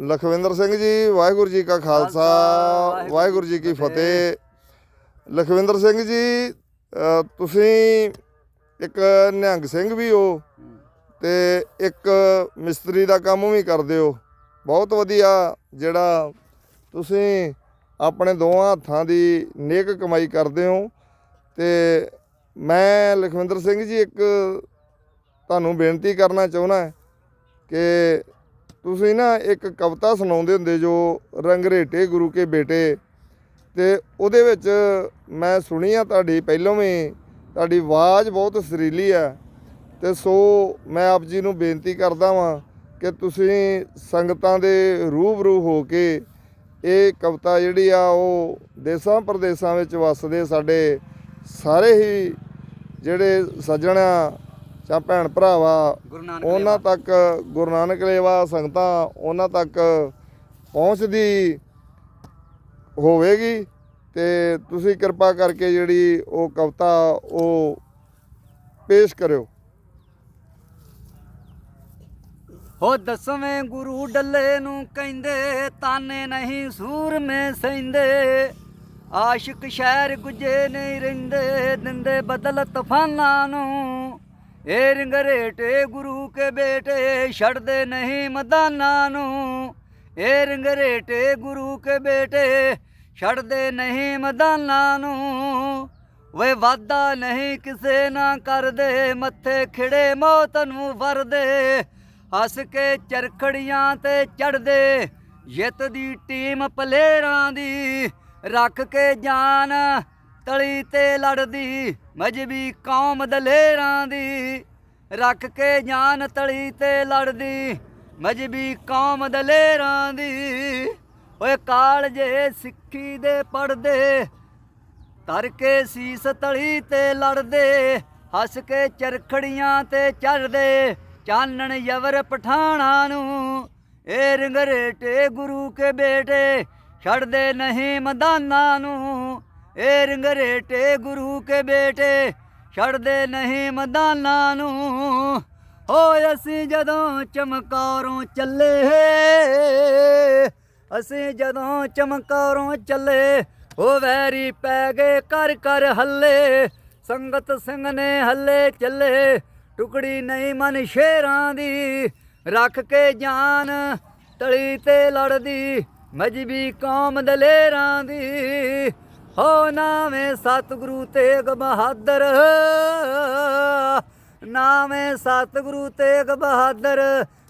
ਲਖਵਿੰਦਰ ਸਿੰਘ ਜੀ ਵਾਹਿਗੁਰੂ ਜੀ ਕਾ ਖਾਲਸਾ ਵਾਹਿਗੁਰੂ ਜੀ ਕੀ ਫਤਿਹ। ਲਖਵਿੰਦਰ ਸਿੰਘ ਜੀ ਤੁਸੀਂ ਇੱਕ ਨਿਹੰਗ ਸਿੰਘ ਵੀ ਹੋ ਤੇ ਇੱਕ ਮਿਸਤਰੀ ਦਾ ਕੰਮ ਵੀ ਕਰਦੇ ਹੋ। ਬਹੁਤ ਵਧੀਆ ਜਿਹੜਾ ਤੁਸੀਂ ਆਪਣੇ ਦੋਵਾਂ ਹੱਥਾਂ ਦੀ ਨੇਕ ਕਮਾਈ ਕਰਦੇ ਹੋ। ਤੇ ਮੈਂ ਲਖਵਿੰਦਰ ਸਿੰਘ ਜੀ ਇੱਕ ਤੁਹਾਨੂੰ ਬੇਨਤੀ ਕਰਨਾ ਚਾਹੁੰਦਾ ਕਿ ਤੁਸੀਂ ਨਾ ਇੱਕ ਕਵਿਤਾ ਸੁਣਾਉਂਦੇ ਹੁੰਦੇ ਜੋ ਰੰਗਰੇਟੇ ਗੁਰੂ ਕੇ ਬੇਟੇ ਤੇ ਉਹਦੇ ਵਿੱਚ ਮੈਂ ਸੁਣੀ ਆ ਤੁਹਾਡੀ ਪਹਿਲੋਂ ਵੀ, ਤੁਹਾਡੀ ਆਵਾਜ਼ ਬਹੁਤ ਸੁਰੀਲੀ ਆ ਤੇ ਸੋ ਮੈਂ ਆਪ ਜੀ ਨੂੰ ਬੇਨਤੀ ਕਰਦਾ ਵਾਂ ਕਿ ਤੁਸੀਂ ਸੰਗਤਾਂ ਦੇ ਰੂਬਰੂ ਹੋ ਕੇ ਇਹ ਕਵਿਤਾ ਜਿਹੜੀ ਆ ਉਹ ਦੇਸਾਂ ਪ੍ਰਦੇਸਾਂ ਵਿੱਚ ਵਸਦੇ ਸਾਡੇ ਸਾਰੇ ਹੀ ਜਿਹੜੇ ਸੱਜਣ ਆ ਜਾਂ ਭੈਣ ਭਰਾਵਾ ਉਹਨਾਂ ਤੱਕ ਗੁਰੂ ਨਾਨਕ ਲੇਵਾ ਸੰਗਤਾਂ ਉਹਨਾਂ ਤੱਕ ਪਹੁੰਚਦੀ ਹੋਵੇਗੀ ਤੇ ਤੁਸੀਂ ਕਿਰਪਾ ਕਰਕੇ ਜਿਹੜੀ ਉਹ ਕਵਿਤਾ ਉਹ ਪੇਸ਼ ਕਰਿਓ। ਹੋ ਦਸਵੇਂ ਗੁਰੂ ਡੱਲੇ ਨੂੰ ਕਹਿੰਦੇ ਤਾਨੇ ਨਹੀਂ ਸੂਰਮੇ ਸੈਂਦੇ ਆਸ਼ਿਕ ਸ਼ਹਿਰ ਗੁਜੇ ਨਹੀਂ ਰਹਿੰਦੇ ਦਿੰਦੇ ਬਦਲ ਤੂਫਾਨਾਂ ਨੂੰ। ਇਹ ਰੰਗਰੇਟੇ ਗੁਰੂ ਕੇ ਬੇਟੇ ਛੱਡਦੇ ਨਹੀਂ ਮਦਾਨਾਂ ਨੂੰ। ਇਹ ਰਿੰਗਰੇਟੇ ਗੁਰੂ ਕੇ ਬੇਟੇ ਛੱਡਦੇ ਨਹੀਂ ਮਦਾਨਾਂ ਨੂੰ। ਵੇ ਵਾਦਾ ਨਹੀਂ ਕਿਸੇ ਨਾ ਕਰਦੇ, ਮੱਥੇ ਖਿੜੇ ਮੌਤ ਨੂੰ ਵਰਦੇ। ਹੱਸ ਕੇ ਚਰਖੜੀਆਂ ਤੇ ਚੜਦੇ, ਜਿੱਤ ਦੀ ਟੀਮ ਪਲੇਰਾਂ ਦੀ। ਰੱਖ ਕੇ ਜਾਨ ਤਲੀ ਤੇ ਲੜਦੀ ਮਜਬੀ ਕੌਮ ਦਲੇਰਾਂ ਦੀ। ਰੱਖ ਕੇ ਜਾਨ ਤਲੀ ਤੇ ਲੜਦੀ ਮਜਬੀ ਕੌਮ ਦਲੇਰਾਂ ਦੀ। ਓਏ ਕਾਲਜੇ ਸਿੱਖੀ ਦੇ ਪੜਦੇ ਤਰ ਕੇ ਸੀਸ ਤਲੀ ਤੇ ਲੜਦੇ, ਹੱਸ ਕੇ ਚਰਖੜੀਆਂ ਤੇ ਚੜਦੇ ਚਾਨਣ ਯਵਰ ਪਠਾਣਾ ਨੂੰ। ਏ ਰੰਗਰੇਟੇ ਗੁਰੂ ਕੇ ਬੇਟੇ, ਛੱਡਦੇ ਨਹੀਂ ਮਦਾਨਾਂ ਨੂੰ। ਇਹ ਰੰਗਰੇਟੇ ਗੁਰੂ ਕੇ ਬੇਟੇ, ਛੱਡਦੇ ਨਹੀਂ ਮਦਾਨਾਂ ਨੂੰ। ਹੋਏ ਅਸੀਂ ਜਦੋਂ ਚਮਕੌਰੋਂ ਚੱਲੇ, ਅਸੀਂ ਜਦੋਂ ਚਮਕੌਰੋਂ ਚੱਲੇ ਉਹ ਵੈਰੀ ਪੈ ਗਏ ਕਰ ਕਰ ਹੱਲੇ। ਸੰਗਤ ਸਿੰਘ ਨੇ ਹੱਲੇ ਚੱਲੇ, ਟੁਕੜੀ ਨਹੀਂ ਮਨ ਸ਼ੇਰਾਂ ਦੀ। ਰੱਖ ਕੇ ਜਾਨ ਤਲੀ ਤੇ ਲੜਦੀ, ਮਜਬੀ ਕੌਮ ਦਲੇਰਾਂ ਦੀ। ਹੋ ਨਾਵੇਂ ਸਤਿਗੁਰੂ ਤੇਗ ਬਹਾਦਰ। ਨਾਵੇਂ ਸਤਿਗੁਰੂ ਤੇਗ ਬਹਾਦਰ,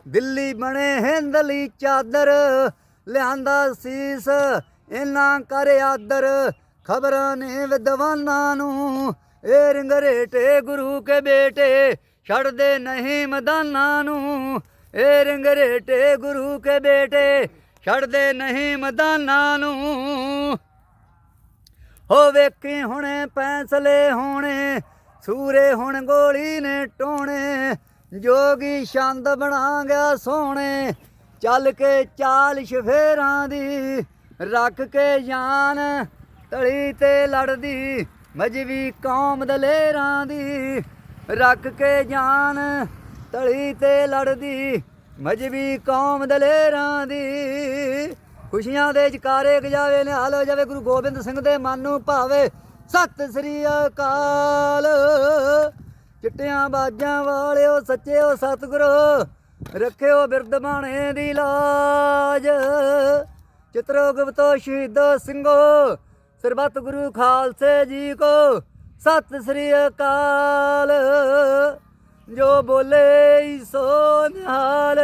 ਦਿੱਲੀ ਬਣੇ ਹਿੰਦਲੀ ਚਾਦਰ। ਲਿਆਂਦਾ ਸੀਸ ਇਨਾ ਕਰ ਆਦਰ। ਖਬਰਾਂ ਨੇ ਵਿਦਵਾਨਾਂ ਨੂੰ ਏ ਰਿੰਗਰੇਟੇ ਗੁਰੂ ਕੇ ਬੇਟੇ ਛੱਡਦੇ ਨਹੀਂ ਮਦਾਨਾਂ ਨੂੰ। ਇਹ ਰਿੰਗਰੇਟੇ ਗੁਰੂ ਕੇ ਬੇਟੇ ਛੱਡਦੇ ਨਹੀਂ ਮਦਾਨਾਂ ਨੂੰ। ਹੋ ਵੇਖੀ ਹੁਣੇ ਫੈਸਲੇ ਹੋਣੇ, ਸੂਰੇ ਹੁਣ ਗੋਲੀ ਨੇ ਟੋਣੇ, ਜੋਗੀ ਛੰਦ ਬਣਾ ਗਿਆ ਸੋਹਣੇ, ਚੱਲ ਕੇ ਚਾਲ ਸ਼ਫੇਰਾਂ ਦੀ, ਰੱਖ ਕੇ ਜਾਨ, ਤਲੀ ਤੇ ਲੜਦੀ ਮਜਵੀ ਕੌਮ ਦਲੇਰਾਂ ਦੀ, ਰੱਖ ਕੇ ਜਾਨ, ਤਲੀ ਤੇ ਲੜਦੀ ਮਜਵੀ ਕੌਮ ਦਲੇਰਾਂ ਦੀ। ਖੁਸ਼ੀਆਂ ਦੇ ਜਕਾਰੇ ਗਜਾਵੇ ਨਿਹਾਲ ਹੋ ਜਾਵੇ, ਗੁਰੂ ਗੋਬਿੰਦ ਸਿੰਘ ਦੇ ਮਨ ਨੂੰ ਭਾਵੇ। ਸਤਿ ਸ੍ਰੀ ਅਕਾਲ। ਚਿੱਟਿਆਂ ਬਾਜਾਂ ਵਾਲਿਓ, ਸੱਚਿਓ ਸਤਿਗੁਰੂ, ਰੱਖਿਓ ਬਿਰਧ ਬਾਣੇ ਦੀ ਲਾਜ। ਚਿਤਰੋ ਗੁਪਤੋ ਸ਼ਹੀਦੋ ਸਿੰਘੋ, ਸਰਬੱਤ ਗੁਰੂ ਖਾਲਸੇ ਜੀ ਕੋ, ਸਤਿ ਸ੍ਰੀ ਅਕਾਲ। ਜੋ ਬੋਲੇ ਸੋ ਨਿਹਾਲ।